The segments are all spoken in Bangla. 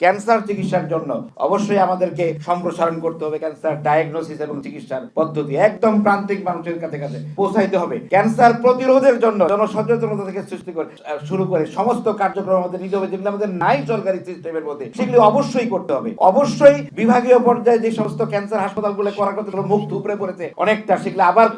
ক্যান্সার চিকিৎসার জন্য অবশ্যই আমাদেরকে সম্প্রসারণ করতে হবে, ক্যান্সার ডায়াগনোসিস এবং চিকিৎসার পদ্ধতি। একদম প্রান্তিক মানুষের কাছে কাছে পৌঁছাইতে হবে। ক্যান্সার প্রতিরোধের জন্য জনসচেতনতা থেকে সৃষ্টি করে শুরু করে সমস্ত কার্যক্রম আমাদের নিতে হবে, যেগুলো আমাদের নাই সরকারি সিস্টেমের মধ্যে, সেগুলি অবশ্যই করতে হবে। অবশ্যই বিভাগীয় পর্যায়ে যে সমস্ত ক্যান্সার হাসপাতালগুলো করার কথা মুখ থুপড়ে পড়েছে অনেকটা, সেগুলো আবার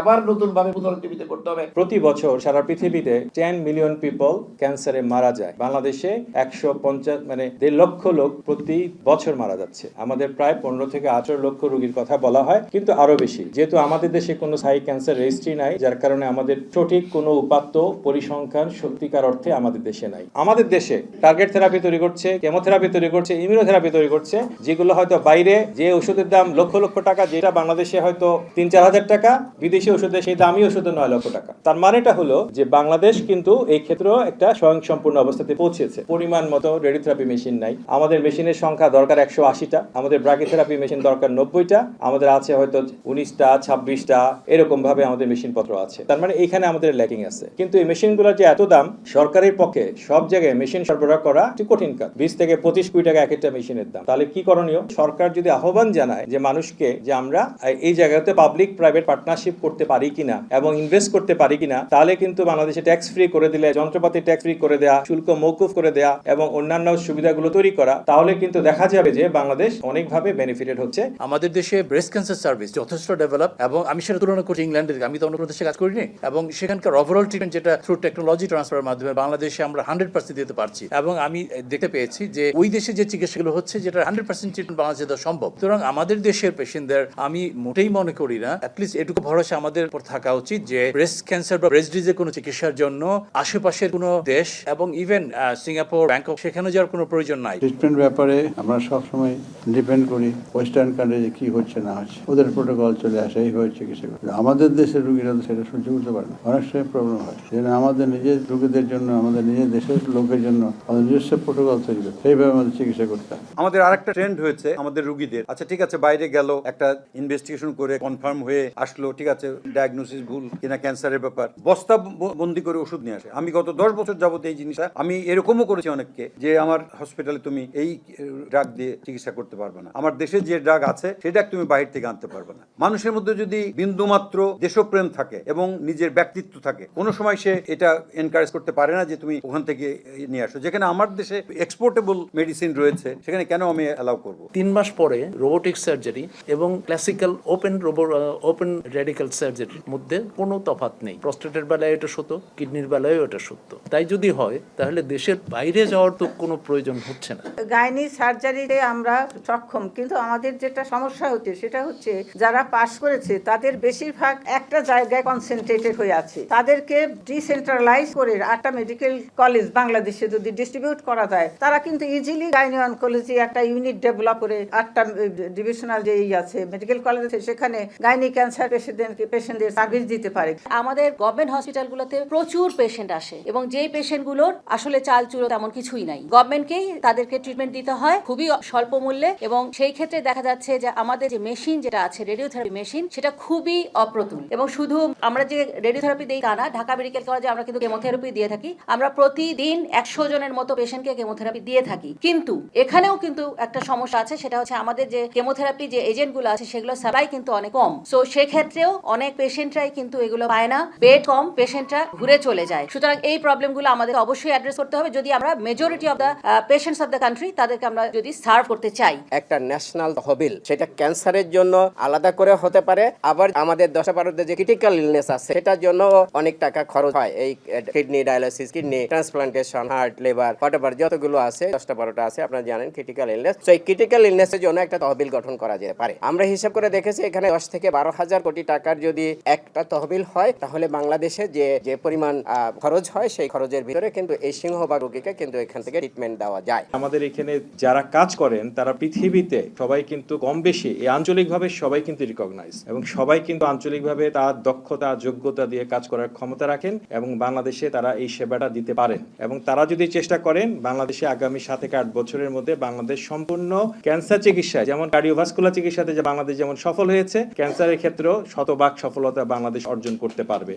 আবার নতুন ভাবে পুনরুজ্জীবিত করতে হবে। প্রতি বছর সারা পৃথিবীতে টেন মিলিয়ন পিপল ক্যান্সারে মারা যায়। বাংলাদেশে একশো পঞ্চাশ মানে লক্ষ লোক প্রতি বছর মারা যাচ্ছে। আমাদের প্রায় পনেরো থেকে আঠারো লক্ষ রোগীর কথা বলা হয়, কিন্তু আরও বেশি। যেহেতু আমাদের দেশে কোনো হাই ক্যান্সার রেজিস্ট্রি নাই, যার কারণে আমাদের সঠিক কোনো উপাত্ত পরিসংখ্যান সত্যিকার অর্থে আমাদের দেশে নাই। আমাদের দেশে টার্গেট থেরাপি তৈরি করছে কেমোথেরাপি তৈরি করছে ইমিউনোথেরাপি তৈরি করছে, যেগুলো হয়তো বাইরে যে ওষুধের দাম লক্ষ লক্ষ টাকা, যেটা বাংলাদেশে হয়তো তিন চার হাজার টাকা, বিদেশি ওষুধের সেই দামি ওষুধের নয় লক্ষ টাকা। তার মানেটা হলো যে বাংলাদেশ কিন্তু এই ক্ষেত্রেও একটা স্বয়ংসম্পূর্ণ অবস্থাতে পৌঁছেছে। পরিমাণ মতো রেডিওথেরাপি মেশিন নাই। আমাদের মেশিনের সংখ্যা দরকার একশো আশিটা। আমাদের ব্রাকিথেরাপি মেশিন দরকার নব্বইটা। আমাদের আছে হয়তো উনিশটা, ছাব্বিশটা এরকম ভাবে আমাদের মেশিন পত্র আছে। তার মানে এখানে আমাদের ল্যাকিং আছে। কিন্তু এই মেশিনগুলোর যে এত দাম, সরকারের পক্ষে সব জায়গায় মেশিন সরবরাহ করা একটি কঠিন কাজ। বিশ থেকে পঁচিশ কোটি টাকা এক একটা মেশিনের দাম। তাহলে কি করণীয়? সরকার যদি আহ্বান জানায় যে মানুষকে যে আমরা এই জায়গাতে পাবলিক প্রাইভেট পার্টনারশিপ করতে পারি কিনা এবং ইনভেস্ট করতে পারি কিনা, তাহলে কিন্তু বাংলাদেশে ট্যাক্স ফ্রি করে দিলে, যন্ত্রপাতি ট্যাক্স ফ্রি করে দেয়া, শুল্ক মৌকুফ করে দেয়া এবং অন্যান্য সুবিধাগুলো তৈরি করা, তাহলে কিন্তু দেখা যাবে যে বাংলাদেশ অনেকভাবে বেনিফিটেড হচ্ছে। আমাদের দেশে ব্রেস্ট ক্যান্সার সার্ভিস যথেষ্ট ডেভেলপ এবং আমি সেটা তুলনা করছি ইংল্যান্ডের আমি তো অন্য দেশে কাজ করিনি। এবং সেখানকার ওভারঅল ট্রিটমেন্ট যেটা থ্রু টেকনোলজি ট্রান্সফারের মাধ্যমে বাংলাদেশে আমরা হান্ড্রেড পার্সেন্ট দিতে পারছি। এবং আমি দেখতে পেয়েছি যে ওই দেশে যে চিকিৎসাগুলো হচ্ছে, যেটা হান্ড্রেড পার্সেন্ট ট্রিটমেন্ট বাংলাদেশে দেওয়া সম্ভব। সুতরাং আমাদের দেশের পেশেন্টদের আমি মোটেই মনে করি না অ্যাটলিস্ট এটুকু ভরসা আমাদের উপর থাকা উচিত যে ব্রেস্ট ক্যান্সার বা ব্রেস্ট ডিজের কোনো চিকিৎসার জন্য আশেপাশের কোনো দেশ এবং ইভেন সিঙ্গাপুর ব্যাংকক সেখানে যাওয়ার কোনো প্রয়োজন নাই। ট্রিটমেন্ট ব্যাপারে আমরা সবসময় ডিপেন্ড করি ওয়েস্টার্ন কান্ট্রিজে কি হচ্ছে না হচ্ছে। ওদের প্রোটোকল চলে আসে এইভাবে চিকিৎসা করে। আমাদের দেশের রুগীরা তো সেটা সহ্য করতে পারে না। অনেক সময় প্রবলেম হয়। যেন আমাদের নিজের রুগীদের জন্য আমাদের নিজের দেশের লোকের জন্য আমাদের নিজস্ব প্রোটোকল তৈরি করতে সেইভাবে আমাদের চিকিৎসা করতে হয়। আমাদের আরেকটা ট্রেন্ড হয়েছে আমাদের রুগীদের। আচ্ছা ঠিক আছে বাইরে গেল একটা ইনভেস্টিগেশন করে কনফার্ম হয়ে আসলো ঠিক আছে ডায়াগনোসিস ভুল কিনা ক্যান্সারের ব্যাপার। বস্তা বন্দি করে ওষুধ নিয়ে আসে। আমি গত দশ বছর যাবত এই জিনিসটা আমি এরকমও করেছি অনেককে যে আমার হসপিটালে তুমি এই ড্রাগ দিয়ে চিকিৎসা করতে পারবে না। আমার দেশে যে ড্রাগ আছে ড্রাগ তুমি বাইরে থেকে আনতে পারবে না। মানুষের মধ্যে যদি বিন্দুমাত্র দেশপ্রেম থাকে এবং নিজের ব্যক্তিত্ব থাকে, কোনো সময় সে এটা এনকারেজ করতে পারে না যে তুমি ওখান থেকে নিয়ে আসো। যেখানে আমার দেশে এক্সপোর্টেবল মেডিসিন রয়েছে, সেখানে কেন আমি অ্যালাউ করব? তিন মাস পরে রোবোটিক সার্জারি এবং ক্লাসিক্যাল ওপেন ওপেন রেডিক্যাল সার্জারির মধ্যে কোনো তফাৎ নেই। প্রস্টেটের বেলায় এটা সত্য কিডনির বেলায় এটা সত্য। তাই যদি হয়, তাহলে দেশের বাইরে যাওয়ার তো কোনো প্রয়োজন হচ্ছে না। গাইনি সার্জারিতে আমরা সক্ষম কিন্তু আমাদের যেটা সমস্যা হচ্ছে সেটা হচ্ছে যারা পাশ করেছে তাদের বেশিরভাগ একটা জায়গায় কনসেন্ট্রেটেড হয়ে আছে। তাদেরকে ডিসেন্ট্রালাইজ করে আটটা মেডিকেল কলেজ বাংলাদেশে যদি ডিস্ট্রিবিউট করা যায় তারা কিন্তু ইজিলি গাইনি অনকোলজি একটা ইউনিট ডেভেলপ করে আটটা ডিভিশনাল যে ই আছে মেডিকেল কলেজ আছে সেখানে গাইনি ক্যান্সার পেশেন্টদেরকে পেশেন্টদের সার্ভিস দিতে পারে। আমাদের গভর্নমেন্ট হসপিটালগুলোতে প্রচুর পেশেন্ট আসে এবং যেই পেশেন্টগুলোর আসলে চাল চুলো তেমন কিছুই নাই। গভর্নমেন্টকেই তাদেরকে ট্রিটমেন্ট দিতে হয় খুবই স্বল্প মূল্যে এবং সেই ক্ষেত্রে দেখা যাচ্ছে যে আমাদের যে মেশিন যেটা আছে রেডিওথেরাপি মেশিন সেটা খুবই অপ্রতুল। এবং শুধু আমরা যে রেডিওথেরাপি দিই তা না, ঢাকা মেডিকেল কলেজে আমরা কিন্তু কেমোথেরাপি দিয়ে থাকি। আমরা প্রতিদিন একশো জনের মতো পেশেন্টকে কেমোথেরাপি দিয়ে থাকি। কিন্তু এখানেও কিন্তু একটা সমস্যা আছে, সেটা হচ্ছে আমাদের যে কেমোথেরাপি যে এজেন্টগুলো আছে, সেগুলো সাপ্লাই কিন্তু অনেক কম। সো সেক্ষেত্রেও অনেক পেশেন্টরাই কিন্তু এগুলো পায় না। বেড কম পেশেন্টরা ঘুরে চলে যায়। সুতরাং এই প্রবলেমগুলো আমাদের অবশ্যই অ্যাড্রেস করতে হবে। যদি আমরা majority of the patients of the country তাদেরকে আমরা যদি সার্ভ করতে চাই। একটা ন্যাশনাল তহবিল, সেটা ক্যান্সারের জন্য আলাদা করে হতে পারে। আবার আমাদের দশটা বারোতে যে ক্রিটিক্যাল ইলনেস আছে, সেটার জন্য অনেক টাকা খরচ হয়। এই kidney kidney transplantation heart liver whatever যতগুলো আছে দশটা বারোটা আছে, আপনারা জানেন ক্রিটিক্যাল ইলনেস তো ক্রিটিক্যাল ইলনেসের জন্য একটা তহবিল গঠন করা যেতে পারে। আমরা হিসাব করে দেখেছি, এখানে দশ থেকে বারো হাজার কোটি টাকার যদি একটা তহবিল হয়, তাহলে বাংলাদেশে যে যে পরিমাণ খরচ হয়, সেই খরচের ভিতরে কিন্তু এই সিংহভাগ রোগীকে কিন্তু এখান থেকে ট্রিটমেন্ট দেওয়া যায়। আমাদের এখানে যারা কাজ করেন, তারা পৃথিবীতে সবাই কিন্তু কম বেশি এই আঞ্চলিকভাবে সবাই কিন্তু রিকগনাইজ এবং সবাই কিন্তু আঞ্চলিকভাবে তার দক্ষতা, যোগ্যতা দিয়ে কাজ করার ক্ষমতা রাখেন এবং বাংলাদেশে তারা এই সেবাটা দিতে পারেন। এবং তারা যদি চেষ্টা করেন, বাংলাদেশে আগামী সাত থেকে আট বছরের মধ্যে বাংলাদেশ সম্পূর্ণ ক্যান্সার চিকিৎসায়, যেমন কার্ডিওভাস্কুলার চিকিৎসাতে যে বাংলাদেশ যেমন সফল হয়েছে, ক্যান্সারের ক্ষেত্রেও শতভাগ সফলতা বাংলাদেশ অর্জন করতে পারবে।